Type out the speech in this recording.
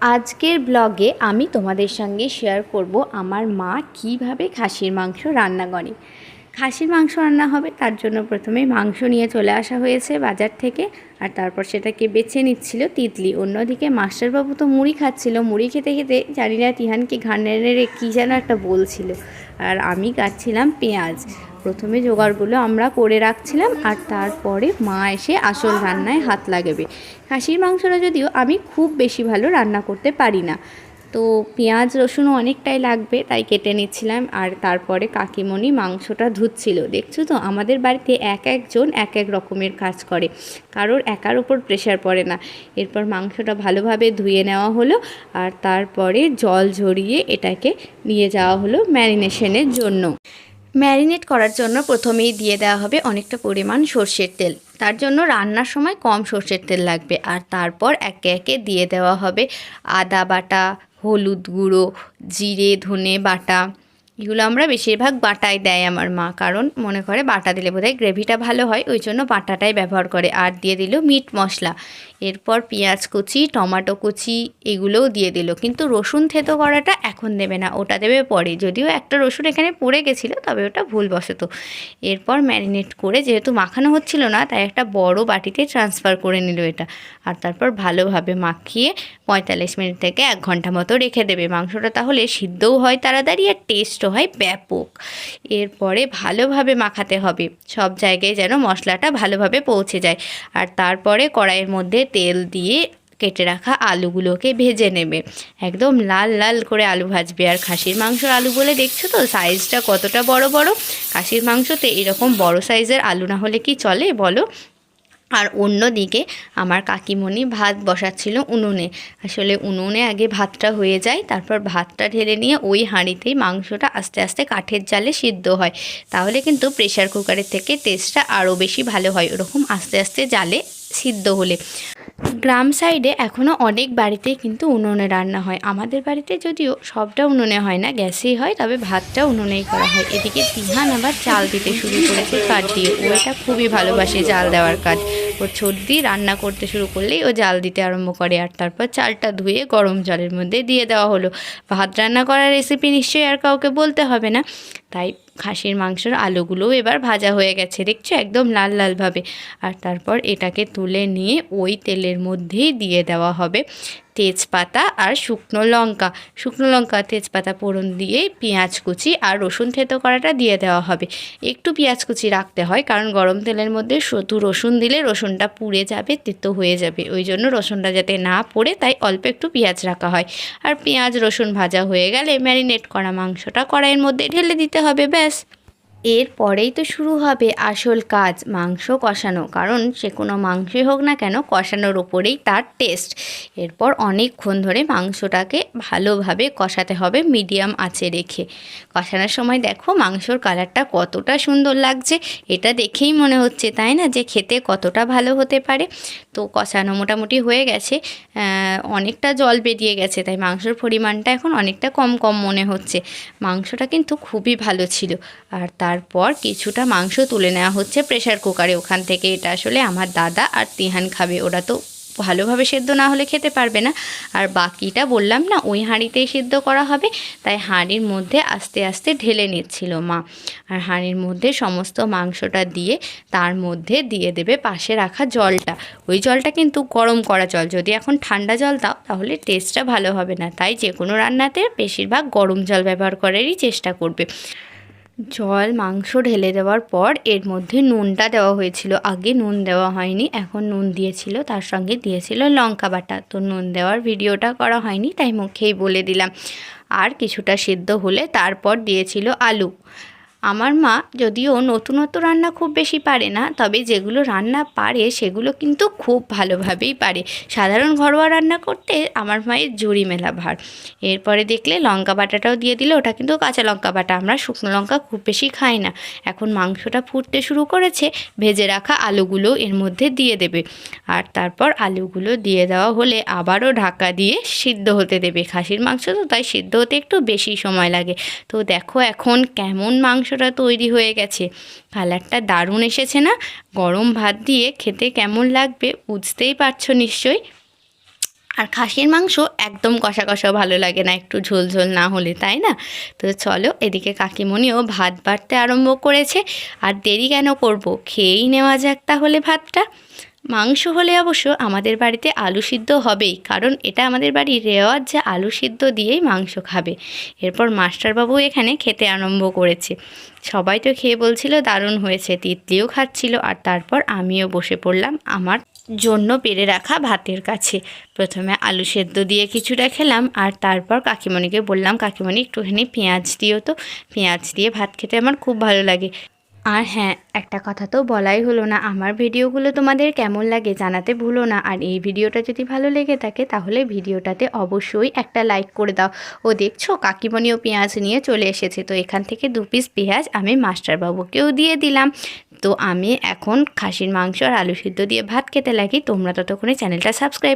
আজকের ব্লগে আমি তোমাদের সঙ্গে শেয়ার করব আমার মা কীভাবে খাসির মাংস রান্না করে। খাসির মাংস রান্না হবে, তার জন্য প্রথমে মাংস নিয়ে চলে আসা হয়েছে বাজার থেকে, আর তারপর সেটাকে বেছে নিচ্ছিল তিতলি। অন্যদিকে মাস্টারবাবু তো মুড়ি খাচ্ছিল। মুড়ি খেতে খেতে জানি না তিহানকে ঘানের কী যেন একটা বলছিল। আর আমি কাটছিলাম পেঁয়াজ। প্রথমে জোগাড়গুলো আমরা করে রাখছিলাম আর তারপরে মা এসে আসল রান্নায় হাত লাগাবে। খাসির মাংসটা যদিও আমি খুব বেশি ভালো রান্না করতে পারি না। তো পেঁয়াজ, রসুনও অনেকটাই লাগবে, তাই কেটে নিচ্ছিলাম আর তারপরে কাকিমণি মাংসটা ধুচ্ছিল। দেখছ তো, আমাদের বাড়িতে এক একজন এক এক রকমের কাজ করে। কারোর একার উপর প্রেশার পড়ে না। এরপর মাংসটা ভালোভাবে ধুয়ে নেওয়া হলো আর তারপরে জল ঝরিয়ে এটাকে নিয়ে যাওয়া হলো ম্যারিনেশনের জন্য। ম্যারিনেট করার জন্য প্রথমেই দিয়ে দেওয়া হবে অনেকটা পরিমাণ সর্ষের তেল। তার জন্য রান্নার সময় কম সর্ষের তেল লাগবে। আর তারপর একে একে দিয়ে দেওয়া হবে আদা বাটা, হলুদ গুঁড়ো, জিরে, ধনে বাটা এগুলো আমরা বেশিরভাগ বাটাই দেয় আমার মা, কারণ মনে করে বাটা দিলে বোধহয় গ্রেভিটা ভালো হয়, ওই জন্য বাটাটাই ব্যবহার করে। আর দিয়ে দিল মিট মশলা। এরপর পেঁয়াজ কুচি, টমাটো কুচি, এগুলোও দিয়ে দিল। কিন্তু রসুন থেতো করাটা এখন দেবে না, ওটা দেবে পরে। যদিও একটা রসুন এখানে পড়ে গেছিল, তবে ওটা ভুলবশত। এরপর ম্যারিনেট করে, যেহেতু মাখানো হচ্ছিল না, তাই একটা বড় বাটিতে ট্রান্সফার করে নিল এটা। আর তারপর ভালোভাবে মাখিয়ে পঁয়তাল্লিশ মিনিট থেকে এক ঘণ্টা মতো রেখে দেবে। মাংসটা তাহলে সিদ্ধও হয় তাড়াতাড়ি আর টেস্টও হয় ব্যাপক। এরপরে ভালোভাবে মাখাতে হবে। সব জায়গায় যেন মশলাটা ভালোভাবে পৌঁছে যায়। আর তারপরে কড়াইয়ের মধ্যে তেল দিয়ে কেটে রাখা আলুগুলোকে ভেজে নেবে। একদম লাল লাল করে আলু ভাজবে। আর খাসির মাংসর আলু বলে দেখছ তো? সাইজটা কতটা বড় বড়? খাসির মাংসতে এরকম বড় সাইজের আলু না হলে কি চলে বলো? আর অন্যদিকে আমার কাকিমণি ভাত বসাচ্ছিল উনুনে। আসলে উনুনে আগে ভাতটা হয়ে যায়, তারপর ভাতটা ঢেলে নিয়ে ওই হাঁড়িতেই মাংসটা আস্তে আস্তে কাঠের জালে সিদ্ধ হয়। তাহলে কিন্তু প্রেশার কুকারের থেকে টেস্টটা আরও বেশি ভালো হয় ওরকম আস্তে আস্তে জালে সিদ্ধ হলে। গ্রাম সাইডে এখনও অনেক বাড়িতে কিন্তু উনুনে রান্না হয়। আমাদের বাড়িতে যদিও সবটা উনুনে হয় না, গ্যাসেই হয়, তবে ভাতটা উনুনেই করা হয়। এদিকে তিহান আবার চাল দিতে শুরু করেছে কাঠ দিয়ে। ও এটা খুবই ভালোবাসে জাল দেওয়ার কাজ ও ছর্দি রান্না করতে শুরু করলেই ও জাল দিতে আরম্ভ করে আর তারপর চালটা ধুয়ে গরম জলের মধ্যে দিয়ে দেওয়া হলো। ভাত রান্না করার রেসিপি নিশ্চয়ই আর কাউকে বলতে হবে না। তাই খাসির, মাংসর আলুগুলোও এবার ভাজা হয়ে গেছে, দেখছ? একদম লাল লালভাবে আর তারপর এটাকে তুলে নিয়ে ওই তেলের মধ্যেই দিয়ে দেওয়া হবে। তেজপাতা আর শুকনো লঙ্কা। শুকনো লঙ্কা তেজপাতা ফোড়ন দিয়ে পেঁয়াজ কুচি আর রসুন থেতো করাটা দিয়ে দেওয়া হবে। একটু পেঁয়াজ কুচি রাখতে হয়, কারণ গরম তেলের মধ্যে শুধু রসুন দিলে রসুনটা পুড়ে যাবে, তেতো হয়ে যাবে। ওই জন্য রসুনটা যাতে না পড়ে, তাই অল্প একটু পেঁয়াজ রাখা হয়। আর পেঁয়াজ, রসুন ভাজা হয়ে গেলে ম্যারিনেট করা মাংসটা কড়াইয়ের মধ্যে ঢেলে দিতে হবে, ব্যাস। এরপরেই তো শুরু হবে আসল কাজ, মাংস কষানো। কারণ সে কোনো মাংসই হোক না কেন, কষানোর ওপরেই তার টেস্ট এরপর অনেকক্ষণ ধরে মাংসটাকে ভালোভাবে কষাতে হবে মিডিয়াম আঁচে রেখে। কষানোর সময় দেখো মাংসর কালারটা কতটা সুন্দর লাগছে, এটা দেখেই মনে হচ্ছে, তাই না? যে খেতে কতটা ভালো হতে পারে। তো কষানো মোটামুটি হয়ে গেছে অনেকটা জল বেরিয়ে গেছে, তাই মাংসর পরিমাণটা এখন অনেকটা কম কম মনে হচ্ছে। মাংসটা কিন্তু খুবই ভালো ছিল। আর তারপর কিছুটা মাংস তুলে নেওয়া হচ্ছে প্রেশার কুকারে ওখান থেকে এটা আসলে আমার দাদা আর তিহান খাবে। ওরা তো ভালোভাবে সেদ্ধ না হলে খেতে পারবে না। আর বাকিটা বললাম না, ওই হাঁড়িতেই সেদ্ধ করা হবে। তাই হাঁড়ির মধ্যে আস্তে আস্তে ঢেলে নিচ্ছিল মা। আর হাঁড়ির মধ্যে সমস্ত মাংসটা দিয়ে তার মধ্যে দিয়ে দেবে পাশে রাখা জলটা। ওই জলটা কিন্তু গরম করা জল। যদি এখন ঠান্ডা জল দাও, তাহলে টেস্টটা ভালো হবে না। তাই যে কোনো রান্নাতে বেশিরভাগ গরম জল ব্যবহার করারই চেষ্টা করবে। জল, মাংস ঢেলে দেওয়ার পর এর মধ্যে নুনটা দেওয়া হয়েছিল। আগে নুন দেওয়া হয়নি, এখন নুন দিয়েছিল, তার সঙ্গে দিয়েছিল লঙ্কা বাটা। তো নুন দেওয়ার ভিডিওটা করা হয়নি, তাই মুখেই বলে দিলাম। আর কিছুটা সিদ্ধ হলে তারপর দিয়েছিল আলু। আমার মা যদিও নতুনত্ব রান্না খুব বেশি পারে না, তবে যেগুলো রান্না পারে সেগুলো কিন্তু খুব ভালোভাবেই পারে। সাধারণ ঘরোয়া রান্না করতে আমার মায়ের জুড়ি মেলা ভার। এরপরে দেখলে লঙ্কা বাটাটাও দিয়ে দিলে, ওটা কিন্তু কাঁচা লঙ্কা বাটা। আমরা শুকনো লঙ্কা খুব বেশি খাই না। এখন মাংসটা ফুটতে শুরু করেছে, ভেজে রাখা আলুগুলো এর মধ্যে দিয়ে দেবে। আর তারপর আলুগুলো দিয়ে দেওয়া হলে আবারও ঢাকা দিয়ে সিদ্ধ হতে দেবে। খাসির মাংস তো তাই সিদ্ধ হতে একটু বেশি সময় লাগে। তো দেখো এখন কেমন মাংস মাংসটা তৈরি হয়ে গেছে। কালারটা দারুণ এসেছে না? গরম ভাত দিয়ে খেতে কেমন লাগবে বুঝতেই পারছ নিশ্চয়ই? আর খাসির মাংস একদম কষা কষা ভালো লাগে না, একটু ঝোল ঝোল না হলে, তাই না? তো চলো এদিকে কাকিমণিও ভাত বাড়তে আরম্ভ করেছে। আর দেরি কেন করব? খেয়েই নেওয়া যাক তাহলে ভাতটা। মাংস হলে অবশ্য আমাদের বাড়িতে আলু সিদ্ধ হবেই, কারণ এটা আমাদের বাড়ির রেওয়াজ যে আলু সিদ্ধ দিয়েই মাংস খাবে। এরপর মাস্টারবাবু এখানে খেতে আরম্ভ করেছে। সবাই তো খেয়ে বলছিল, দারুণ হয়েছে, তিতলিও খাচ্ছিল, আর তারপর আমিও বসে পড়লাম আমার জন্য পেরে রাখা ভাতের কাছে। প্রথমে আলু সেদ্ধ দিয়ে কিছুটা খেলাম, আর তারপর কাকিমণিকে বললাম, কাকিমণি, একটুখানি পেঁয়াজ দিও তো। পেঁয়াজ দিয়ে ভাত খেতে আমার খুব ভালো লাগে। আর হ্যাঁ একটা কথা তো বলাই হলো না, আমার ভিডিওগুলো তোমাদের কেমন লাগে জানাতে ভুলো না, আর এই ভিডিওটা যদি ভালো লেগে থাকে তাহলে ভিডিওটাতে অবশ্যই একটা লাইক করে দাও। ও দেখছ, কাকিমণিও পেঁয়াজ নিয়ে চলে এসেছে, তো এখান থেকে দু পিস পেঁয়াজ আমি মাস্টারবাবুকেও দিয়ে দিলাম। তো আমি এখন খাসির মাংস আর আলু সিদ্ধ দিয়ে ভাত খেতে লাগি, তোমরা ততক্ষণে চ্যানেলটা সাবস্ক্রাইব